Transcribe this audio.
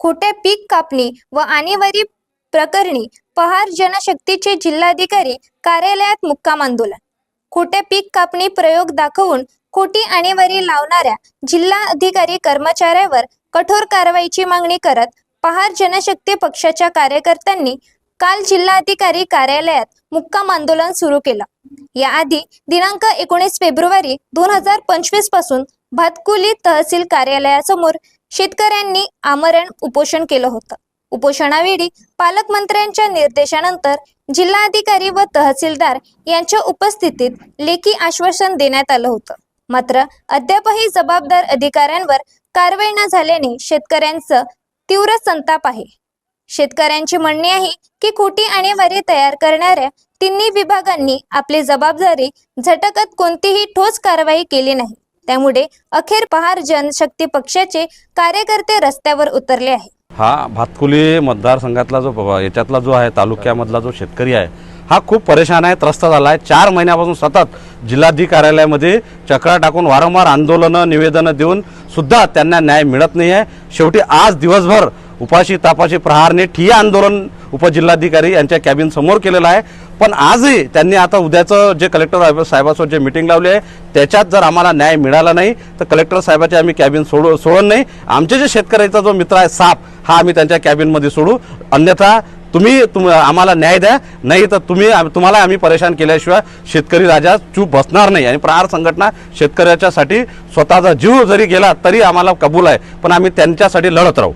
खोटे पीक कापणी व आणीबाणी प्रकरणी पहार जनशक्तीचे जिल्हाधिकारी कार्यालयात मुक्काम आंदोलन. खोटे पीक कापणी प्रयोग दाखवून खोटी आणीबाणी लावणाऱ्या जिल्हा अधिकारी कर्मचाऱ्यावर कठोर कारवाईची मागणी करत पहार जनशक्ती पक्षाच्या कार्यकर्त्यांनी काल जिल्हाधिकारी कार्यालयात मुक्काम आंदोलन सुरू केलं. याआधी दिनांक एकोणीस फेब्रुवारी दोन हजार पंचवीसपासून भातकुली तहसील कार्यालयासमोर शेतकऱ्यांनी आमरण उपोषण केलं होतं. उपोषणावेळी पालकमंत्र्यांच्या निर्देशानंतर जिल्हाधिकारी व तहसीलदार यांच्या उपस्थितीत लेखी आश्वासन देण्यात आलं होतं. मात्र अद्यापही जबाबदार अधिकाऱ्यांवर कारवाई न झाल्याने शेतकऱ्यांचं तीव्र संताप आहे. शेतकऱ्यांची म्हणणी आहे की खोटी आणेवारी तयार करणाऱ्या तिन्ही विभागांनी आपली जबाबदारी झटकत कोणतीही ठोस कारवाई केली नाही. त्यामुळे अखेर पहार जनशक्ती पक्षाचे कार्यकर्ते रस्त्यावर उतरले आहे हा भातकुली मतदारसंघातला जो याच्यातला जो आहे तालुक्यामधला जो शेतकरी आहे हा खूप परेशान आहे त्रस्त झाला आहे. चार महिन्यापासून सतत जिल्हाधिकारी कार्यालयामध्ये चक्रा टाकून वारंवार आंदोलनं निवेदनं देऊन सुद्धा त्यांना न्याय मिळत नाही आहे शेवटी आज दिवसभर उपाशी तापाशी प्रहारने ठिय्या आंदोलन उपजिल्हाधिकारी यांच्या कॅबिन समोर केलेलं आहे. पण आजही त्यांनी आता उद्याचं जे कलेक्टर साहेब- साहेबासोबत जे मिटिंग लावली आहे त्याच्यात जर आम्हाला न्याय मिळाला नाही तर कलेक्टर साहेबाचे आम्ही कॅबिन सोडू सोडून नाही. आमचे जे शेतकऱ्याचा जो मित्र आहे साप हा आम्ही त्यांच्या कॅबिनमध्ये सोडू. अन्यथा तुम्ही तुम आम्हाला न्याय द्या. नाही तर तुम्ही तुम्हाला आम्ही परेशान केल्याशिवाय शेतकरी राजा चूप बसणार नाही. आणि प्रहार संघटना शेतकऱ्याच्यासाठी स्वतःचा जीव जरी गेला तरी आम्हाला कबूल आहे. पण आम्ही त्यांच्यासाठी लढत राहू.